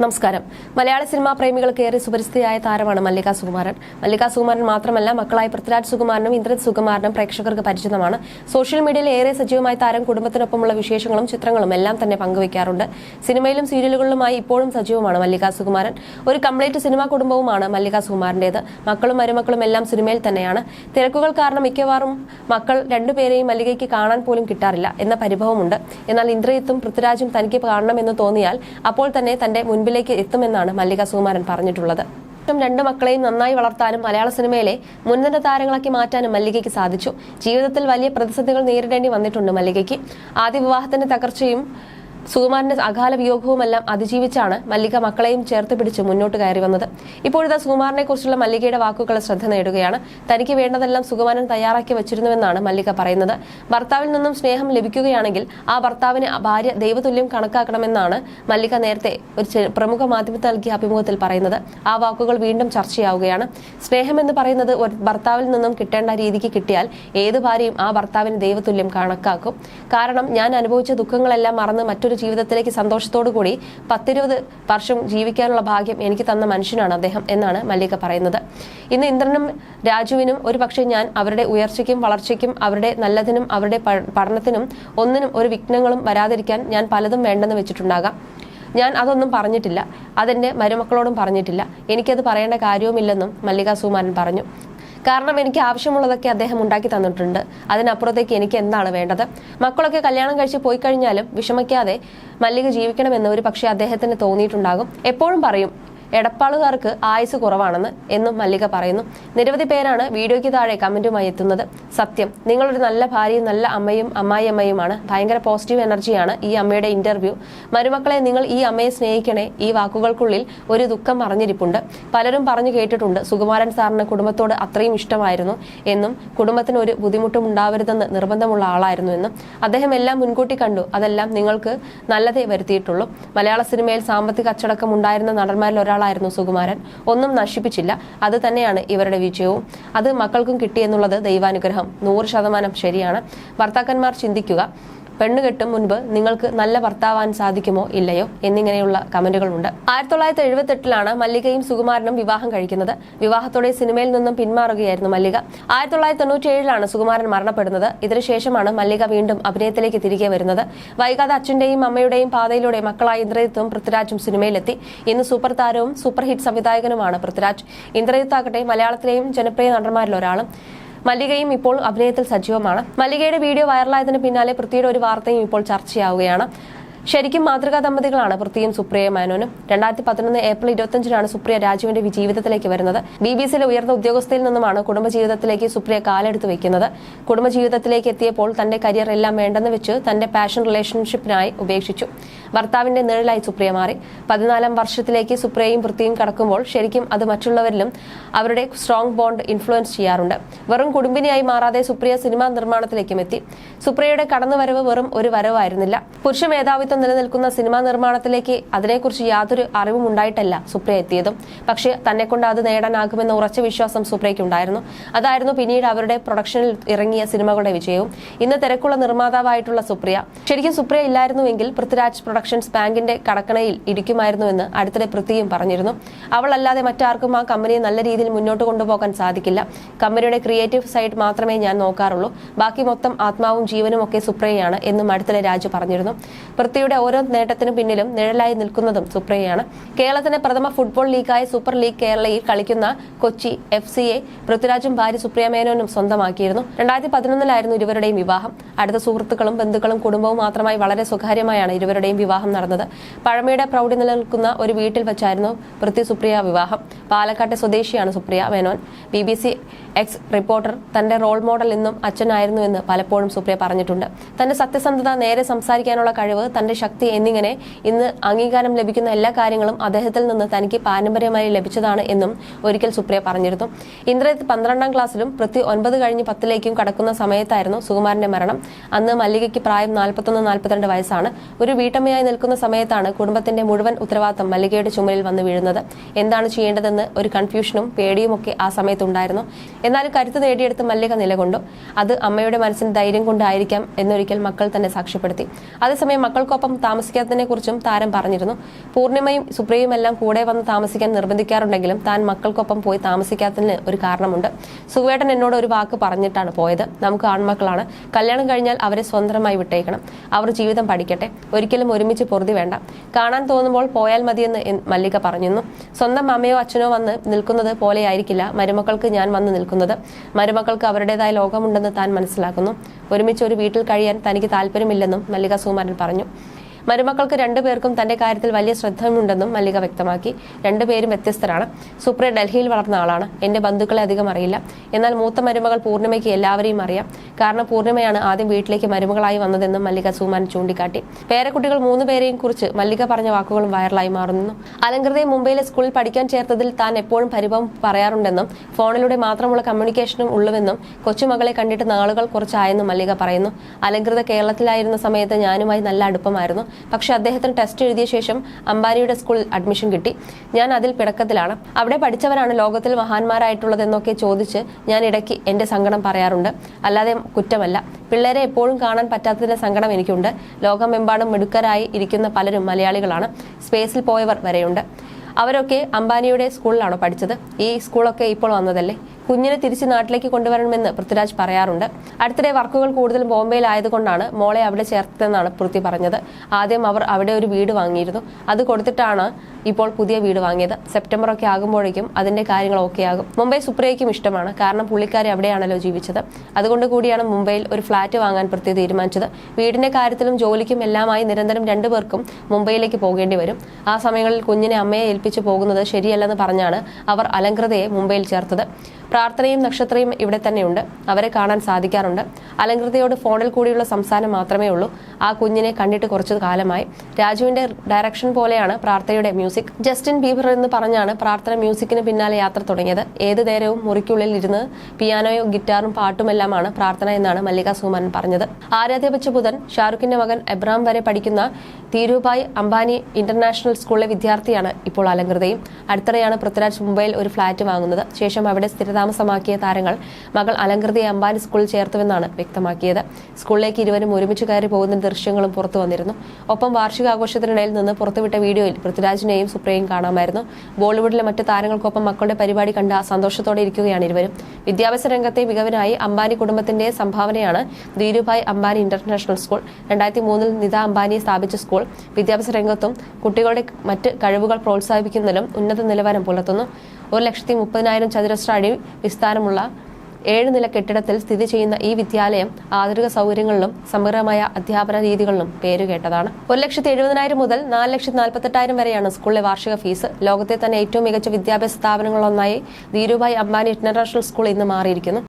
നമസ്കാരം. മലയാള സിനിമാ പ്രേമികൾക്ക് ഏറെ സുപരിസ്ഥിതിയായ താരമാണ് മല്ലിക സുകുമാരൻ. മല്ലിക സുകുമാരൻ മാത്രമല്ല മക്കളായ പൃഥ്വിരാജ് സുകുമാരനും ഇന്ദ്രജിത് സുകുമാരനും പ്രേക്ഷകർക്ക് പരിചിതമാണ്. സോഷ്യൽ മീഡിയയിൽ ഏറെ സജീവമായ താരം കുടുംബത്തിനൊപ്പമുള്ള വിശേഷങ്ങളും ചിത്രങ്ങളും എല്ലാം തന്നെ പങ്കുവയ്ക്കാറുണ്ട്. സിനിമയിലും സീരിയലുകളിലുമായി ഇപ്പോഴും സജീവമാണ് മല്ലിക സുകുമാരൻ. ഒരു കംപ്ലീറ്റ് സിനിമാ കുടുംബവുമാണ് മല്ലിക സുകുമാരന്റേത് മക്കളും മരുമക്കളും എല്ലാം സിനിമയിൽ തന്നെയാണ്. തിരക്കുകൾ കാരണം മിക്കവാറും മക്കൾ രണ്ടുപേരെയും മല്ലികയ്ക്ക് കാണാൻ പോലും കിട്ടാറില്ല എന്ന പരിഭവമുണ്ട്. എന്നാൽ ഇന്ദ്രജിത്തും പൃഥ്വിരാജും തനിക്ക് കാണണമെന്ന് തോന്നിയാൽ അപ്പോൾ തന്നെ തന്റെ മുൻപിലേക്ക് എത്തുമെന്നാണ് മല്ലിക സുകുമാരൻ പറഞ്ഞിട്ടുള്ളത്. ഏറ്റവും രണ്ട് മക്കളെയും നന്നായി വളർത്താനും മലയാള സിനിമയിലെ മുൻനിര താരങ്ങളാക്കി മാറ്റാനും മല്ലികയ്ക്ക് സാധിച്ചു. ജീവിതത്തിൽ വലിയ പ്രതിസന്ധികൾ നേരിടേണ്ടി വന്നിട്ടുണ്ട് മല്ലികയ്ക്ക്. ആദ്യ വിവാഹത്തിന്റെ തകർച്ചയും സുകുമാരന്റെ അകാല വിയോഗവുമെല്ലാം അതിജീവിച്ചാണ് മല്ലിക മക്കളെയും ചേർത്ത് പിടിച്ച് മുന്നോട്ട് കയറി വന്നത്. ഇപ്പോഴത്തെ സുകുമാരനെ കുറിച്ചുള്ള മല്ലികയുടെ വാക്കുകൾ ശ്രദ്ധ നേടുകയാണ്. തനിക്ക് വേണ്ടതെല്ലാം സുകുമാരൻ തയ്യാറാക്കി വച്ചിരുന്നുവെന്നാണ് മല്ലിക പറയുന്നത്. ഭർത്താവിൽ നിന്നും സ്നേഹം ലഭിക്കുകയാണെങ്കിൽ ആ ഭർത്താവിന് ഭാര്യ ദൈവതുല്യം കണക്കാക്കണമെന്നാണ് മല്ലിക നേരത്തെ ഒരു പ്രമുഖ മാധ്യമത്തിൽ നൽകിയ അഭിമുഖത്തിൽ പറയുന്നത്. ആ വാക്കുകൾ വീണ്ടും ചർച്ചയാവുകയാണ്. സ്നേഹം എന്ന് പറയുന്നത് ഒരു ഭർത്താവിൽ നിന്നും കിട്ടേണ്ട രീതിക്ക് കിട്ടിയാൽ ഏത് ഭാര്യയും ആ ഭർത്താവിന് ദൈവതുല്യം കണക്കാക്കും. കാരണം ഞാൻ അനുഭവിച്ച ദുഃഖങ്ങളെല്ലാം മറന്ന് മറ്റൊരു ജീവിതത്തിലേക്ക് സന്തോഷത്തോടു കൂടി പത്തിരുപത് വർഷം ജീവിക്കാനുള്ള ഭാഗ്യം എനിക്ക് തന്ന മനുഷ്യനാണ് അദ്ദേഹം എന്നാണ് മല്ലിക പറയുന്നത്. ഇന്ന് ഇന്ദ്രനും രാജുവിനും ഒരു ഞാൻ അവരുടെ ഉയർച്ചയ്ക്കും വളർച്ചയ്ക്കും അവരുടെ നല്ലതിനും അവരുടെ പഠനത്തിനും ഒന്നിനും ഒരു വിഘ്നങ്ങളും വരാതിരിക്കാൻ ഞാൻ പലതും വേണ്ടെന്ന് വെച്ചിട്ടുണ്ടാകാം. ഞാൻ അതൊന്നും പറഞ്ഞിട്ടില്ല. അതെന്റെ മരുമക്കളോടും പറഞ്ഞിട്ടില്ല. എനിക്കത് പറയേണ്ട കാര്യവുമില്ലെന്നും മല്ലിക സുമാരൻ പറഞ്ഞു. കാരണം എനിക്ക് ആവശ്യമുള്ളതൊക്കെ അദ്ദേഹം ഉണ്ടാക്കി തന്നിട്ടുണ്ട്. അതിനപ്പുറത്തേക്ക് എനിക്ക് എന്താണ് വേണ്ടത്? മക്കളൊക്കെ കല്യാണം കഴിച്ച് പോയി കഴിഞ്ഞാലും വിഷമിക്കാതെ മല്ലിക ജീവിക്കണമെന്ന് ഒരു പക്ഷേ അദ്ദേഹത്തിന് തോന്നിയിട്ടുണ്ടാകും. എപ്പോഴും പറയും എടപ്പാളുകാർക്ക് ആയുസ് കുറവാണെന്ന് എന്നും മല്ലിക പറയുന്നു. നിരവധി പേരാണ് വീഡിയോയ്ക്ക് താഴെ കമന്റുമായി എത്തുന്നത്. സത്യം നിങ്ങളൊരു നല്ല ഭാര്യയും നല്ല അമ്മയും അമ്മായിയമ്മയുമാണ്. ഭയങ്കര പോസിറ്റീവ് എനർജിയാണ് ഈ അമ്മയുടെ ഇന്റർവ്യൂ മരുമക്കളെ നിങ്ങൾ ഈ അമ്മയെ സ്നേഹിക്കണേ. ഈ വാക്കുകൾക്കുള്ളിൽ ഒരു ദുഃഖം അറിഞ്ഞിരിപ്പുണ്ട്. പലരും പറഞ്ഞു കേട്ടിട്ടുണ്ട് സുകുമാരൻ സാറിന് കുടുംബത്തോട് അത്രയും ഇഷ്ടമായിരുന്നു എന്നും കുടുംബത്തിന് ഒരു ബുദ്ധിമുട്ടും ഉണ്ടാവരുതെന്ന് നിർബന്ധമുള്ള ആളായിരുന്നു എന്നും. അദ്ദേഹം എല്ലാം മുൻകൂട്ടി കണ്ടു. അതെല്ലാം നിങ്ങൾക്ക് നല്ലതേ വരുത്തിയിട്ടുള്ളൂ. മലയാള സിനിമയിൽ സാമ്പത്തിക അച്ചടക്കം ഉണ്ടായിരുന്ന നടന്മാരിൽ ഒരാളായിരുന്നു സുകുമാരൻ. ഒന്നും നശിപ്പിച്ചില്ല. അത് തന്നെയാണ് ഇവരുടെ വിജയവും. അത് മക്കൾക്കും കിട്ടിയെന്നുള്ളത് ദൈവാനുഗ്രഹം. നൂറ് ശതമാനം ശരിയാണ്. ഭർത്താക്കന്മാർ ചിന്തിക്കുക. പെണ്ണ് കെട്ടും മുൻപ് നിങ്ങൾക്ക് നല്ല ഭർത്താവാൻ സാധിക്കുമോ ഇല്ലയോ എന്നിങ്ങനെയുള്ള കമന്റുകളുണ്ട്. ആയിരത്തി തൊള്ളായിരത്തി എഴുപത്തെട്ടിലാണ് മല്ലികയും സുകുമാരനും വിവാഹം കഴിക്കുന്നത്. വിവാഹത്തോടെ സിനിമയിൽ നിന്നും പിന്മാറുകയായിരുന്നു മല്ലിക. ആയിരത്തി തൊള്ളായിരത്തി തൊണ്ണൂറ്റി ഏഴിലാണ് സുകുമാരൻ മരണപ്പെടുന്നത്. ഇതിനുശേഷമാണ് മല്ലിക വീണ്ടും അഭിനയത്തിലേക്ക് തിരികെ വരുന്നത്. വൈകാതെ അച്ഛന്റെയും അമ്മയുടെയും പാതയിലൂടെ മക്കളായ ഇന്ദ്രജിത്തും പൃഥ്വിരാജും സിനിമയിലെത്തി. ഇന്ന് സൂപ്പർ താരവും സൂപ്പർ ഹിറ്റ് സംവിധായകനുമാണ് പൃഥ്വിരാജ്. ഇന്ദ്രജിത്താകട്ടെ മലയാളത്തിലെയും ജനപ്രിയ നടന്മാരിൽ ഒരാളും മല്ലികയും ഇപ്പോൾ അഭിനയത്തിൽ സജീവമാണ്. മല്ലികയുടെ വീഡിയോ വൈറലായതിനു പിന്നാലെ പൃഥ്വിയുടെ ഒരു വാർത്തയും ഇപ്പോൾ ചർച്ചയാവുകയാണ്. ശരിക്കും മാതൃകാ ദമ്പതികളാണ് പൃഥ്വിയും സുപ്രിയ മേനോനും. രണ്ടായിരത്തി പതിനൊന്ന് ഏപ്രിൽ ഇരുപത്തിയഞ്ചിനാണ് സുപ്രിയ രാജുവിന്റെ ജീവിതത്തിലേക്ക് വരുന്നത്. ബി ബി സിയിലെ ഉയർന്ന ഉദ്യോഗസ്ഥയിൽ നിന്നുമാണ് കുടുംബജീവിതത്തിലേക്ക് സുപ്രിയ കാലെടുത്ത് വെക്കുന്നത്. കുടുംബജീവിതത്തിലേക്ക് എത്തിയപ്പോൾ തന്റെ കരിയർ എല്ലാം വേണ്ടെന്ന് വെച്ച് തന്റെ പാഷൻ റിലേഷൻഷിപ്പിനായി ഉപേക്ഷിച്ചു. ഭർത്താവിന്റെ നിഴലായി സുപ്രിയ മാറി. പതിനാലാം വർഷത്തിലേക്ക് സുപ്രിയയും പൃഥ്വിയും കടക്കുമ്പോൾ ശരിക്കും അത് മറ്റുള്ളവരിലും അവരുടെ സ്ട്രോങ് ബോണ്ട് ഇൻഫ്ലുവൻസ് ചെയ്യാറുണ്ട്. വെറും കുടുംബിനിയായി മാറാതെ സുപ്രിയ സിനിമാ നിർമ്മാണത്തിലേക്കും എത്തി. സുപ്രിയയുടെ കടന്നുവരവ് വെറും ഒരു വരവായിരുന്നില്ല. പുരുഷ മേധാവിത്വം നിലനിൽക്കുന്ന സിനിമാ നിർമ്മാണത്തിലേക്ക് അതിനെക്കുറിച്ച് യാതൊരു അറിവും ഉണ്ടായിട്ടല്ല സുപ്രിയ എത്തിയതും. പക്ഷേ തന്നെ കൊണ്ട് അത് നേടാനാകുമെന്ന ഉറച്ച വിശ്വാസം സുപ്രിയയ്ക്കുണ്ടായിരുന്നു. അതായിരുന്നു പിന്നീട് അവരുടെ പ്രൊഡക്ഷനിൽ ഇറങ്ങിയ സിനിമകളുടെ വിജയവും. ഇന്ന് തിരക്കുള്ള നിർമ്മാതാവായിട്ടുള്ള സുപ്രിയ. ശരിക്കും സുപ്രിയ ഇല്ലായിരുന്നുവെങ്കിൽ പൃഥ്വിരാജ് പ്രൊഡക്ഷൻസ് ബാങ്കിന്റെ കടക്കണയിൽ ഇരിക്കുമായിരുന്നുവെന്ന് അടുത്തിടെ പൃഥ്വിയും പറഞ്ഞിരുന്നു. അവളല്ലാതെ മറ്റാർക്കും ആ കമ്പനിയെ നല്ല രീതിയിൽ മുന്നോട്ട് കൊണ്ടുപോകാൻ സാധിക്കില്ല. കമ്പനിയുടെ ക്രിയേറ്റീവ് സൈഡ് മാത്രമേ ഞാൻ നോക്കാറുള്ളൂ. ബാക്കി മൊത്തം ആത്മാവും ജീവനും ഒക്കെ സുപ്രിയയാണ് എന്നും അടുത്തിടെ രാജു പറഞ്ഞിരുന്നു. പൃഥ്വിയുടെ ഓരോ നേട്ടത്തിനു പിന്നിലും നിഴലായി നിൽക്കുന്നതും സുപ്രിയയാണ്. കേരളത്തിന്റെ പ്രഥമ ഫുട്ബോൾ ലീഗായ സൂപ്പർ ലീഗ് കേരളയിൽ കളിക്കുന്ന കൊച്ചി എഫ് സിയെ പൃഥ്വിരാജും ഭാര്യ സുപ്രിയ മേനോനും സ്വന്തമാക്കിയിരുന്നു. രണ്ടായിരത്തി പതിനൊന്നിലായിരുന്നു ഇരുവരുടെയും വിവാഹം. അടുത്ത സുഹൃത്തുക്കളും ബന്ധുക്കളും കുടുംബവും മാത്രമായി വളരെ സ്വകാര്യമായാണ് ഇരുവരുടെയും വിവാഹം നടന്നത്. പഴമയുടെ പ്രൗഢി നിലനിൽക്കുന്ന ഒരു വീട്ടിൽ വെച്ചായിരുന്നു പൃഥ്വി സുപ്രിയ വിവാഹം. പാലക്കാട്ടെ സ്വദേശിയാണ് Supriya Menon. B B C ex reporter തന്റെ റോൾ മോഡൽ എന്നും അച്ഛനായിരുന്നു എന്ന് പലപ്പോഴും സുപ്രിയ പറഞ്ഞിട്ടുണ്ട്. തന്റെ സത്യസന്ധത നേരെ സംസാരിക്കാനുള്ള കഴിവ് തന്റെ ശക്തി എന്നിങ്ങനെ ഇന്ന് അംഗീകാരം ലഭിക്കുന്ന എല്ലാ കാര്യങ്ങളും അദ്ദേഹത്തിൽ നിന്ന് തനിക്ക് പാരമ്പര്യമായി ലഭിച്ചതാണ് എന്നും ഒരിക്കൽ സുപ്രിയ പറഞ്ഞിരുന്നു. ഇന്ദ്രജിത്ത് പന്ത്രണ്ടാം ക്ലാസ്സിലും പൃഥ്വി ഒൻപത് കഴിഞ്ഞ് പത്തിലേക്കും കടക്കുന്ന സമയത്തായിരുന്നു സുകുമാരന്റെ മരണം. അന്ന് മല്ലികയ്ക്ക് പ്രായം നാൽപ്പത്തൊന്ന് നാൽപ്പത്തിരണ്ട് വയസ്സാണ്. ഒരു വീട്ടമ്മയായി നിൽക്കുന്ന സമയത്താണ് കുടുംബത്തിന്റെ മുഴുവൻ ഉത്തരവാദിത്തം മല്ലികയുടെ ചുമലിൽ വന്ന് വീഴുന്നത്. എന്താണ് ചെയ്യേണ്ടതെന്ന് ഒരു കൺഫ്യൂഷനും പേടിയുമൊക്കെ ആ സമയത്തുണ്ടായിരുന്നു. എന്നാലും കരുത്ത് നേടിയെടുത്ത് മല്ലിക നിലകൊണ്ടു. അത് അമ്മയുടെ മനസ്സിന് ധൈര്യം കൊണ്ടായിരിക്കാം എന്നൊരിക്കൽ മക്കൾ തന്നെ സാക്ഷ്യപ്പെടുത്തി. അതേസമയം മക്കൾക്കൊപ്പം മരുമകൾക്കൊപ്പം താമസിക്കാത്തതിനെക്കുറിച്ചും താരം പറഞ്ഞിരുന്നു. പൂർണിമയും സുപ്രിയയും എല്ലാം കൂടെ വന്ന് താമസിക്കാൻ നിർബന്ധിക്കാറുണ്ടെങ്കിലും താൻ മക്കൾക്കൊപ്പം പോയി താമസിക്കാത്തതിന് ഒരു കാരണമുണ്ട്. സുവേട്ടൻ എന്നോട് ഒരു വാക്ക് പറഞ്ഞിട്ടാണ് പോയത്. നമുക്ക് ആൺമക്കളാണ്. കല്യാണം കഴിഞ്ഞാൽ അവരെ സ്വതന്ത്രമായി വിട്ടേക്കണം. അവർ ജീവിതം പഠിക്കട്ടെ. ഒരിക്കലും ഒരുമിച്ച് പൊറുതി വേണ്ട. കാണാൻ തോന്നുമ്പോൾ പോയാൽ മതിയെന്ന് മല്ലിക പറഞ്ഞിരുന്നു. സ്വന്തം അമ്മയോ അച്ഛനോ വന്ന് നിൽക്കുന്നത് പോലെയായിരിക്കില്ല മരുമക്കൾക്ക് ഞാൻ വന്ന് നിൽക്കുന്നത്. മരുമക്കൾക്ക് അവരുടേതായ ലോകമുണ്ടെന്ന് താൻ മനസ്സിലാക്കുന്നു. ഒരുമിച്ച് ഒരു വീട്ടിൽ കഴിയാൻ തനിക്ക് താല്പര്യമില്ലെന്നും മല്ലിക സുകുമാരൻ പറഞ്ഞു. മരുമക്കൾക്ക് രണ്ടുപേർക്കും തന്റെ കാര്യത്തിൽ വലിയ ശ്രദ്ധയുണ്ടെന്നും മല്ലിക വ്യക്തമാക്കി. രണ്ടുപേരും വ്യത്യസ്തരാണ്. സുപ്രിയ ഡൽഹിയിൽ വളർന്ന ആളാണ്. എന്റെ ബന്ധുക്കളെ അധികം അറിയില്ല. എന്നാൽ മൂത്ത മരുമകൾ പൂർണിമയ്ക്ക് എല്ലാവരെയും അറിയാം. കാരണം പൂർണിമയാണ് ആദ്യം വീട്ടിലേക്ക് മരുമകളായി വന്നതെന്നും മല്ലിക സുമാൻ ചൂണ്ടിക്കാട്ടി. പേരക്കുട്ടികൾ മൂന്നുപേരെയും കുറിച്ച് മല്ലിക പറഞ്ഞ വാക്കുകളും വൈറലായി മാറുന്നു. അലങ്കൃതയെ മുംബൈയിലെ സ്കൂളിൽ പഠിക്കാൻ ചേർത്തതിൽ താൻ എപ്പോഴും പരിഭവം പറയാറുണ്ടെന്നും ഫോണിലൂടെ മാത്രമുള്ള കമ്മ്യൂണിക്കേഷനും ഉള്ളുവെന്നും കൊച്ചുമകളെ കണ്ടിട്ട് നാളുകൾ കുറച്ചായെന്നും മല്ലിക പറയുന്നു. അലങ്കൃത കേരളത്തിലായിരുന്ന സമയത്ത് ഞാനുമായി നല്ല അടുപ്പമായിരുന്നു. പക്ഷെ അദ്ദേഹത്തിന് ടെസ്റ്റ് എഴുതിയ ശേഷം അംബാരിയുടെ സ്കൂളിൽ അഡ്മിഷൻ കിട്ടി. ഞാൻ അതിൽ പിടക്കത്തിലാണ് അവിടെ പഠിച്ചവരാണ് ലോകത്തിൽ മഹാന്മാരായിട്ടുള്ളതെന്നൊക്കെ ചോദിച്ച് ഞാൻ ഇടയ്ക്ക് എന്റെ സങ്കടം പറയാറുണ്ട്. അല്ലാതെ കുറ്റമല്ല. പിള്ളേരെ എപ്പോഴും കാണാൻ പറ്റാത്തതിന്റെ സങ്കടം എനിക്കുണ്ട്. ലോകമെമ്പാടും മിടുക്കരായി ഇരിക്കുന്ന പലരും മലയാളികളാണ്. സ്പേസിൽ പോയവർ വരെയുണ്ട്. അവരൊക്കെ അംബാനിയുടെ സ്കൂളിലാണോ പഠിച്ചത്? ഈ സ്കൂളൊക്കെ ഇപ്പോൾ വന്നതല്ലേ? കുഞ്ഞിനെ തിരിച്ച് നാട്ടിലേക്ക് കൊണ്ടുവരണമെന്ന് പൃഥ്വിരാജ് പറയാറുണ്ട്. അടുത്തിടെ വർക്കുകൾ കൂടുതലും ബോംബെയിലായതുകൊണ്ടാണ് മോളെ അവിടെ ചേർത്തതെന്നാണ് പൃഥ്വി പറഞ്ഞത്. ആദ്യം അവർ അവിടെ ഒരു വീട് വാങ്ങിയിരുന്നു. അത് കൊടുത്തിട്ടാണ് ഇപ്പോൾ പുതിയ വീട് വാങ്ങിയത്. സെപ്റ്റംബർ ഒക്കെ ആകുമ്പോഴേക്കും അതിന്റെ കാര്യങ്ങൾ ഓക്കെ ആകും. മുംബൈ സുപ്രിയയ്ക്കും ഇഷ്ടമാണ്. കാരണം പുള്ളിക്കാരി അവിടെയാണല്ലോ ജീവിച്ചത്. അതുകൊണ്ട് കൂടിയാണ് മുംബൈയിൽ ഒരു ഫ്ളാറ്റ് വാങ്ങാൻ പൃഥ്വി തീരുമാനിച്ചത്. വീടിന്റെ കാര്യത്തിലും ജോലിക്കും എല്ലാമായി നിരന്തരം രണ്ടുപേർക്കും മുംബൈയിലേക്ക് പോകേണ്ടി വരും. ആ സമയങ്ങളിൽ കുഞ്ഞിനെ അമ്മയെ ഏൽപ്പിച്ചു പോകുന്നത് ശരിയല്ലെന്ന് പറഞ്ഞാണ് അവർ അലങ്കൃതയെ മുംബൈയിൽ ചേർത്തത്. പ്രാർത്ഥനയും നക്ഷത്രയും ഇവിടെ തന്നെയുണ്ട്. അവരെ കാണാൻ സാധിക്കാറുണ്ട്. അലങ്കൃതയോട് ഫോണിൽ കൂടിയുള്ള സംസാരം മാത്രമേ ഉള്ളൂ. ആ കുഞ്ഞിനെ കണ്ടിട്ട് കുറച്ചു കാലമായി. രാജുവിന്റെ ഡയറക്ഷൻ പോലെയാണ് പ്രാർത്ഥനയുടെ മ്യൂസിക് ജസ്റ്റിൻ ബീബർ എന്ന് പറഞ്ഞാണ് പ്രാർത്ഥന മ്യൂസിക്കിന് പിന്നാലെ യാത്ര തുടങ്ങിയത്. ഏത് നേരവും മുറിക്കുള്ളിൽ ഇരുന്ന് പിയാനോയോ ഗിറ്റാറും പാട്ടുമെല്ലാമാണ് പ്രാർത്ഥന എന്നാണ് മല്ലിക സുമൻ പറഞ്ഞത്. ആരാധ്യ ബുധൻ ഷാറുഖിന്റെ മകൻ എബ്രാം വരെ പഠിക്കുന്ന തീരുഭായ് അംബാനി ഇന്റർനാഷണൽ സ്കൂളിലെ വിദ്യാർത്ഥിയാണ് ഇപ്പോൾ അലങ്കൃതയും. അടുത്തിടെയാണ് പൃഥ്വിരാജ് മുംബൈയിൽ ഒരു ഫ്ളാറ്റ് വാങ്ങുന്നത്. ശേഷം അവിടെ സ്ഥിരതാമസമാക്കിയ താരങ്ങൾ മകൾ അലങ്കൃതയെ അംബാനി സ്കൂളിൽ ചേർത്തുവെന്നാണ് വ്യക്തമാക്കിയത്. സ്കൂളിലേക്ക് ഇരുവരും ഒരുമിച്ച് കയറി പോകുന്ന ദൃശ്യങ്ങളും പുറത്തു വന്നിരുന്നു. ഒപ്പം വാർഷികാഘോഷത്തിനിടയിൽ നിന്ന് പുറത്തുവിട്ട വീഡിയോയിൽ പൃഥ്വിരാജിനെയും സുപ്രിയയും കാണാമായിരുന്നു. ബോളിവുഡിലെ മറ്റ് താരങ്ങൾക്കൊപ്പം മക്കളുടെ പരിപാടി കണ്ട സന്തോഷത്തോടെ ഇരിക്കുകയാണ് ഇരുവരും. വിദ്യാഭ്യാസ രംഗത്തെ മികവിനായി അംബാനി കുടുംബത്തിന്റെ സംഭാവനയാണ് ധീരുഭായ് അംബാനി ഇന്റർനാഷണൽ സ്കൂൾ. രണ്ടായിരത്തി മൂന്നിൽ നിത അംബാനിയെ സ്ഥാപിച്ച സ്കൂൾ വിദ്യാഭ്യാസ രംഗത്തും കുട്ടികളുടെ മറ്റ് കഴിവുകൾ പ്രോത്സാഹിപ്പിക്കുന്നതിലും ഉന്നത നിലവാരം പുലർത്തുന്നു. ഒരു ലക്ഷത്തി മുപ്പതിനായിരം ചതുരശ്ര അടി വിസ്താരമുള്ള ഏഴ് നില കെട്ടിടത്തിൽ സ്ഥിതി ചെയ്യുന്ന ഈ വിദ്യാലയം ആധുനിക സൗകര്യങ്ങളിലും സമഗ്രമായ അധ്യാപന രീതികളിലും പേരുകേട്ടതാണ്. ഒരു ലക്ഷത്തി എഴുപതിനായിരം മുതൽ നാല് ലക്ഷത്തി നാൽപ്പത്തെട്ടായിരം വരെയാണ് സ്കൂളിലെ വാർഷിക ഫീസ്. ലോകത്തെ തന്നെ ഏറ്റവും മികച്ച വിദ്യാഭ്യാസ സ്ഥാപനങ്ങളിലൊന്നായി ധീരുഭായ് അംബാനി ഇന്റർനാഷണൽ സ്കൂൾ ഇന്ന് മാറിയിരിക്കുന്നു.